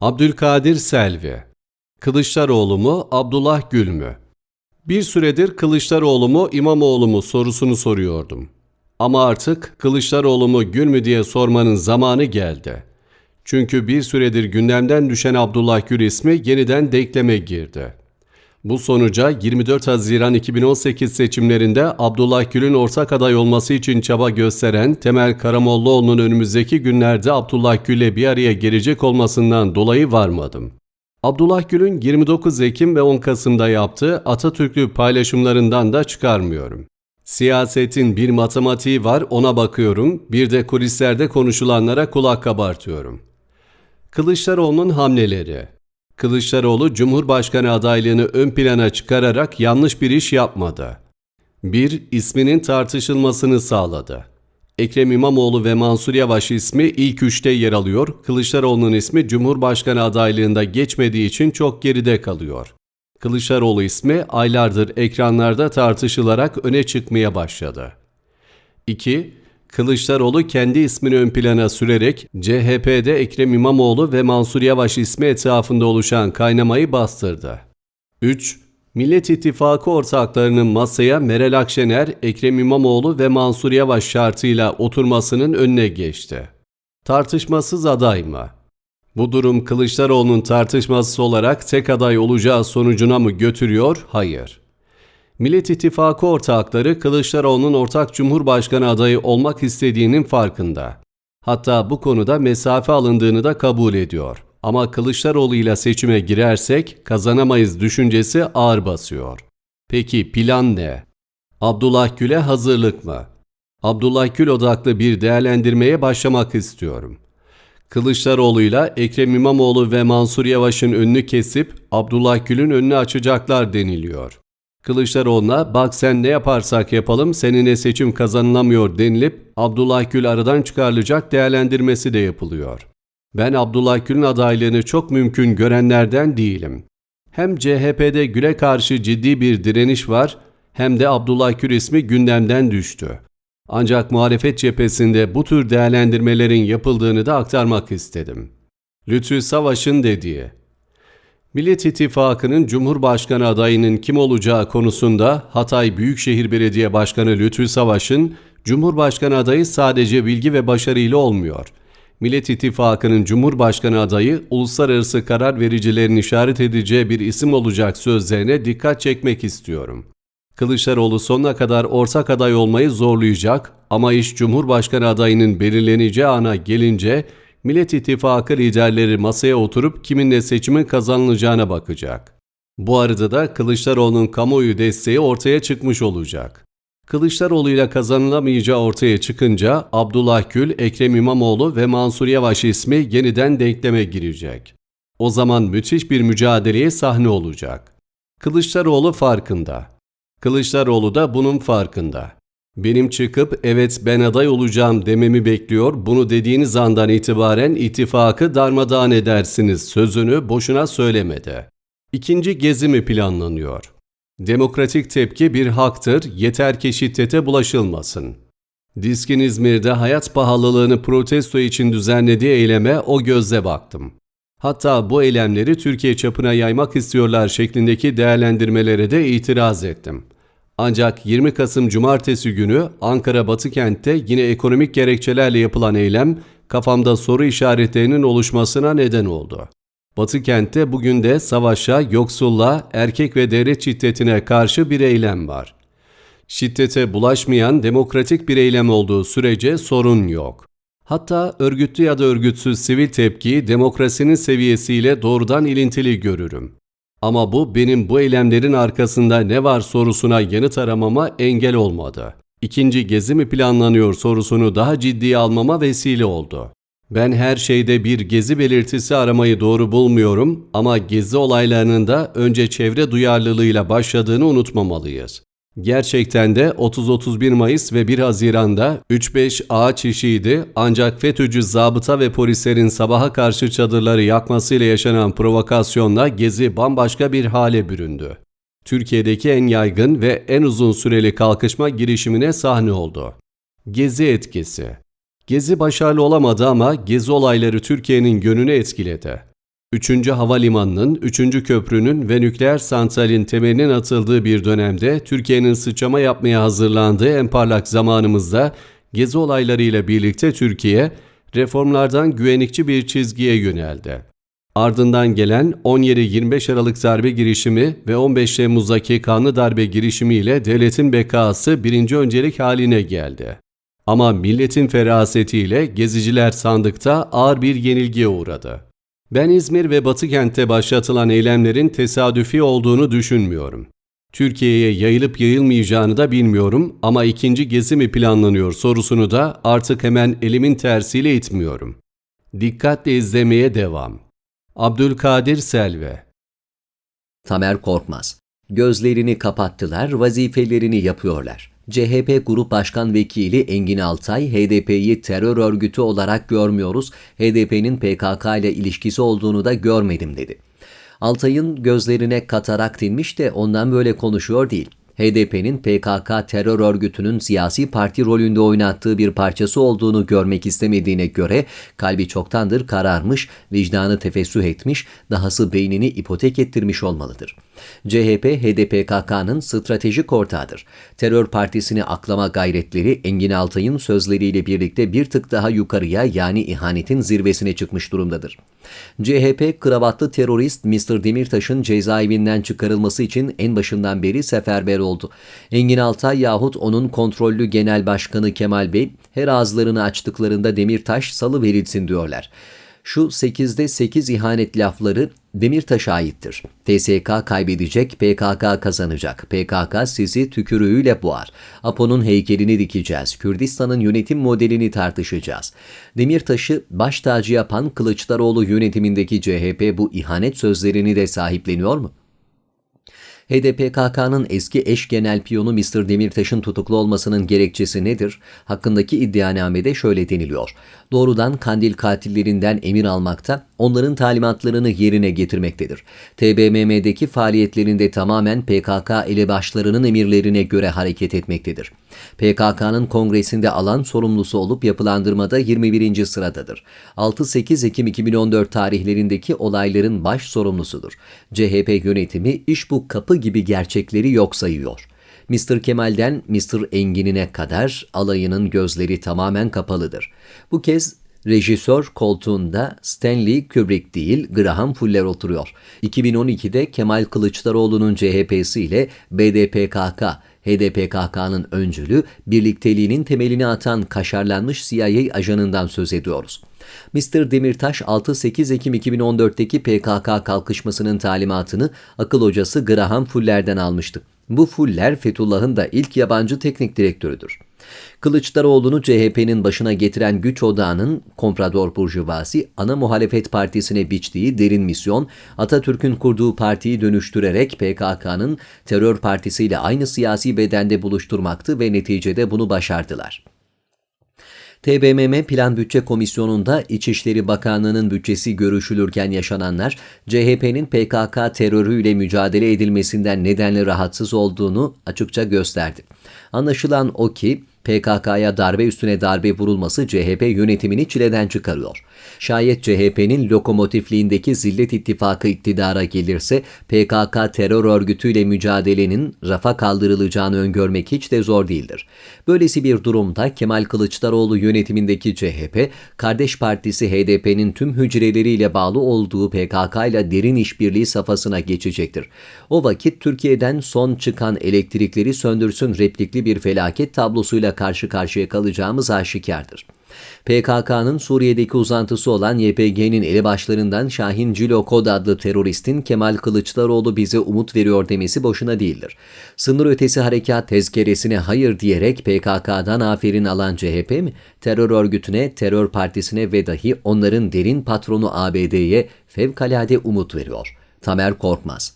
Abdülkadir Selvi Kılıçdaroğlu mu, Abdullah Gül mü? Bir süredir Kılıçdaroğlu mu, İmamoğlu mu sorusunu soruyordum. Ama artık Kılıçdaroğlu mu, Gül mü diye sormanın zamanı geldi. Çünkü bir süredir gündemden düşen Abdullah Gül ismi yeniden denkleme girdi. Bu sonuca 24 Haziran 2018 seçimlerinde Abdullah Gül'ün ortak aday olması için çaba gösteren Temel Karamollaoğlu'nun önümüzdeki günlerde Abdullah Gül'le bir araya gelecek olmasından dolayı varmadım. Abdullah Gül'ün 29 Ekim ve 10 Kasım'da yaptığı Atatürklü paylaşımlarından da çıkarmıyorum. Siyasetin bir matematiği var ona bakıyorum, bir de kulislerde konuşulanlara kulak kabartıyorum. Kılıçdaroğlu'nun hamleleri Kılıçdaroğlu Cumhurbaşkanı adaylığını ön plana çıkararak yanlış bir iş yapmadı. 1. isminin tartışılmasını sağladı. Ekrem İmamoğlu ve Mansur Yavaş ismi ilk üçte yer alıyor, Kılıçdaroğlu'nun ismi Cumhurbaşkanı adaylığında geçmediği için çok geride kalıyor. Kılıçdaroğlu ismi aylardır ekranlarda tartışılarak öne çıkmaya başladı. 2. Kılıçdaroğlu kendi ismini ön plana sürerek CHP'de Ekrem İmamoğlu ve Mansur Yavaş ismi etrafında oluşan kaynamayı bastırdı. 3. Millet İttifakı ortaklarının masaya Meral Akşener, Ekrem İmamoğlu ve Mansur Yavaş şartıyla oturmasının önüne geçti. Tartışmasız aday mı? Bu durum Kılıçdaroğlu'nun tartışmasız olarak tek aday olacağı sonucuna mı götürüyor? Hayır. Millet İttifakı ortakları Kılıçdaroğlu'nun ortak cumhurbaşkanı adayı olmak istediğinin farkında. Hatta bu konuda mesafe alındığını da kabul ediyor. Ama Kılıçdaroğlu ile seçime girersek kazanamayız düşüncesi ağır basıyor. Peki plan ne? Abdullah Gül'e hazırlık mı? Abdullah Gül odaklı bir değerlendirmeye başlamak istiyorum. Kılıçdaroğlu'yla Ekrem İmamoğlu ve Mansur Yavaş'ın önünü kesip Abdullah Gül'ün önünü açacaklar deniliyor. Kılıçdaroğlu'na bak sen ne yaparsak yapalım seninle seçim kazanılamıyor denilip Abdullah Gül aradan çıkarılacak değerlendirmesi de yapılıyor. Ben Abdullah Gül'ün adaylığını çok mümkün görenlerden değilim. Hem CHP'de Gül'e karşı ciddi bir direniş var hem de Abdullah Gül ismi gündemden düştü. Ancak muhalefet cephesinde bu tür değerlendirmelerin yapıldığını da aktarmak istedim. Lütfü Savaş'ın dediği, Millet İttifakı'nın Cumhurbaşkanı adayının kim olacağı konusunda Hatay Büyükşehir Belediye Başkanı Lütfü Savaş'ın Cumhurbaşkanı adayı sadece bilgi ve başarıyla olmuyor. Millet İttifakı'nın Cumhurbaşkanı adayı uluslararası karar vericilerin işaret edeceği bir isim olacak sözlerine dikkat çekmek istiyorum. Kılıçdaroğlu sonuna kadar ortak aday olmayı zorlayacak ama iş Cumhurbaşkanı adayının belirleneceği ana gelince Millet İttifakı liderleri masaya oturup kiminle seçimin kazanılacağına bakacak. Bu arada da Kılıçdaroğlu'nun kamuoyu desteği ortaya çıkmış olacak. Kılıçdaroğlu ile kazanılamayacağı ortaya çıkınca Abdullah Gül, Ekrem İmamoğlu ve Mansur Yavaş ismi yeniden denkleme girecek. O zaman müthiş bir mücadeleye sahne olacak. Kılıçdaroğlu farkında. Kılıçdaroğlu da bunun farkında. Benim çıkıp evet ben aday olacağım dememi bekliyor. Bunu dediğiniz andan itibaren ittifakı darmadağın edersiniz sözünü boşuna söylemedi. İkinci gezi mi planlanıyor? Demokratik tepki bir haktır, yeter ki şiddete bulaşılmasın. Diskin İzmir'de hayat pahalılığını protesto için düzenlediği eyleme o gözle baktım. Hatta bu eylemleri Türkiye çapına yaymak istiyorlar şeklindeki değerlendirmelere de itiraz ettim. Ancak 20 Kasım Cumartesi günü Ankara Batıkent'te yine ekonomik gerekçelerle yapılan eylem kafamda soru işaretlerinin oluşmasına neden oldu. Batıkent'te bugün de savaşa, yoksulluğa, erkek ve devlet şiddetine karşı bir eylem var. Şiddete bulaşmayan demokratik bir eylem olduğu sürece sorun yok. Hatta örgütlü ya da örgütsüz sivil tepkiyi demokrasinin seviyesiyle doğrudan ilintili görürüm. Ama bu benim bu eylemlerin arkasında ne var sorusuna yanıt aramama engel olmadı. İkinci gezi mi planlanıyor sorusunu daha ciddiye almama vesile oldu. Ben her şeyde bir gezi belirtisi aramayı doğru bulmuyorum ama gezi olaylarının da önce çevre duyarlılığıyla başladığını unutmamalıyız. Gerçekten de 30-31 Mayıs ve 1 Haziran'da 3-5 ağaç işiydi ancak FETÖ'cü zabıta ve polislerin sabaha karşı çadırları yakmasıyla yaşanan provokasyonla gezi bambaşka bir hale büründü. Türkiye'deki en yaygın ve en uzun süreli kalkışma girişimine sahne oldu. Gezi etkisi Gezi başarılı olamadı ama gezi olayları Türkiye'nin gönlünü etkiledi. 3. Havalimanı'nın, 3. Köprünün ve nükleer santralin temelinin atıldığı bir dönemde Türkiye'nin sıçrama yapmaya hazırlandığı en parlak zamanımızda gezi olaylarıyla birlikte Türkiye, reformlardan güvenlikçi bir çizgiye yöneldi. Ardından gelen 17-25 Aralık darbe girişimi ve 15 Temmuz'daki kanlı darbe girişimiyle devletin bekası birinci öncelik haline geldi. Ama milletin ferasetiyle geziciler sandıkta ağır bir yenilgiye uğradı. Ben İzmir ve Batı kentte başlatılan eylemlerin tesadüfi olduğunu düşünmüyorum. Türkiye'ye yayılıp yayılmayacağını da bilmiyorum ama ikinci gezi mi planlanıyor sorusunu da artık hemen elimin tersiyle itmiyorum. Dikkatle izlemeye devam. Abdülkadir Selve Tamer Korkmaz. Gözlerini kapattılar, vazifelerini yapıyorlar. CHP Grup Başkan Vekili Engin Altay, HDP'yi terör örgütü olarak görmüyoruz, HDP'nin PKK ile ilişkisi olduğunu da görmedim dedi. Altay'ın gözlerine katarak dinmiş de ondan böyle konuşuyor değil. HDP'nin PKK terör örgütünün siyasi parti rolünde oynattığı bir parçası olduğunu görmek istemediğine göre kalbi çoktandır kararmış, vicdanı tefessüh etmiş, dahası beynini ipotek ettirmiş olmalıdır. CHP, HDPKK'nın stratejik ortağıdır. Terör partisini aklama gayretleri Engin Altay'ın sözleriyle birlikte bir tık daha yukarıya yani ihanetin zirvesine çıkmış durumdadır. CHP, kravatlı terörist Mr. Demirtaş'ın cezaevinden çıkarılması için en başından beri seferber oldu. Engin Altay yahut onun kontrollü genel başkanı Kemal Bey her ağızlarını açtıklarında Demirtaş salı verilsin diyorlar. Şu 8'de 8 ihanet lafları Demirtaş'a aittir. TSK kaybedecek, PKK kazanacak. PKK sizi tükürüğüyle boğar. APO'nun heykelini dikeceğiz. Kürdistan'ın yönetim modelini tartışacağız. Demirtaş'ı baş tacı yapan Kılıçdaroğlu yönetimindeki CHP bu ihanet sözlerini de sahipleniyor mu? HDPKK'nın eski eş genel piyonu Mr. Demirtaş'ın tutuklu olmasının gerekçesi nedir? Hakkındaki iddianamede şöyle deniliyor. Doğrudan kandil katillerinden emir almakta, onların talimatlarını yerine getirmektedir. TBMM'deki faaliyetlerinde tamamen PKK elebaşlarının emirlerine göre hareket etmektedir. PKK'nın kongresinde alan sorumlusu olup yapılandırmada 21. sıradadır. 6-8 Ekim 2014 tarihlerindeki olayların baş sorumlusudur. CHP yönetimi iş bu kapı gibi gerçekleri yok sayıyor. Mr. Kemal'den Mr. Engin'ine kadar alayının gözleri tamamen kapalıdır. Bu kez rejisör koltuğunda Stanley Kubrick değil Graham Fuller oturuyor. 2012'de Kemal Kılıçdaroğlu'nun CHP'si ile BDPKK, HDPKK'nın öncülü, birlikteliğinin temelini atan kaşarlanmış CIA ajanından söz ediyoruz. Mr. Demirtaş 6-8 Ekim 2014'teki PKK kalkışmasının talimatını akıl hocası Graham Fuller'den almıştı. Bu Fuller Fethullah'ın da ilk yabancı teknik direktörüdür. Kılıçdaroğlu'nu CHP'nin başına getiren güç odağının komprador burjuvasi ana muhalefet partisine biçtiği derin misyon, Atatürk'ün kurduğu partiyi dönüştürerek PKK'nın terör partisiyle aynı siyasi bedende buluşturmaktı ve neticede bunu başardılar. TBMM Plan Bütçe Komisyonu'nda İçişleri Bakanlığı'nın bütçesi görüşülürken yaşananlar, CHP'nin PKK terörüyle mücadele edilmesinden nedenli rahatsız olduğunu açıkça gösterdi. Anlaşılan o ki, PKK'ya darbe üstüne darbe vurulması CHP yönetimini çileden çıkarıyor. Şayet CHP'nin lokomotifliğindeki Zillet İttifakı iktidara gelirse PKK terör örgütüyle mücadelenin rafa kaldırılacağını öngörmek hiç de zor değildir. Böylesi bir durumda Kemal Kılıçdaroğlu yönetimindeki CHP, kardeş partisi HDP'nin tüm hücreleriyle bağlı olduğu PKK ile derin işbirliği safhasına geçecektir. O vakit Türkiye'den son çıkan elektrikleri söndürsün replikli bir felaket tablosuyla karşı karşıya kalacağımız aşikardır. PKK'nın Suriye'deki uzantısı olan YPG'nin elebaşlarından Şahin Cilo Kod adlı teröristin Kemal Kılıçdaroğlu bize umut veriyor demesi boşuna değildir. Sınır ötesi harekat tezkeresine hayır diyerek PKK'dan aferin alan CHP mi? Terör örgütüne, terör partisine ve dahi onların derin patronu ABD'ye fevkalade umut veriyor. Tamer Korkmaz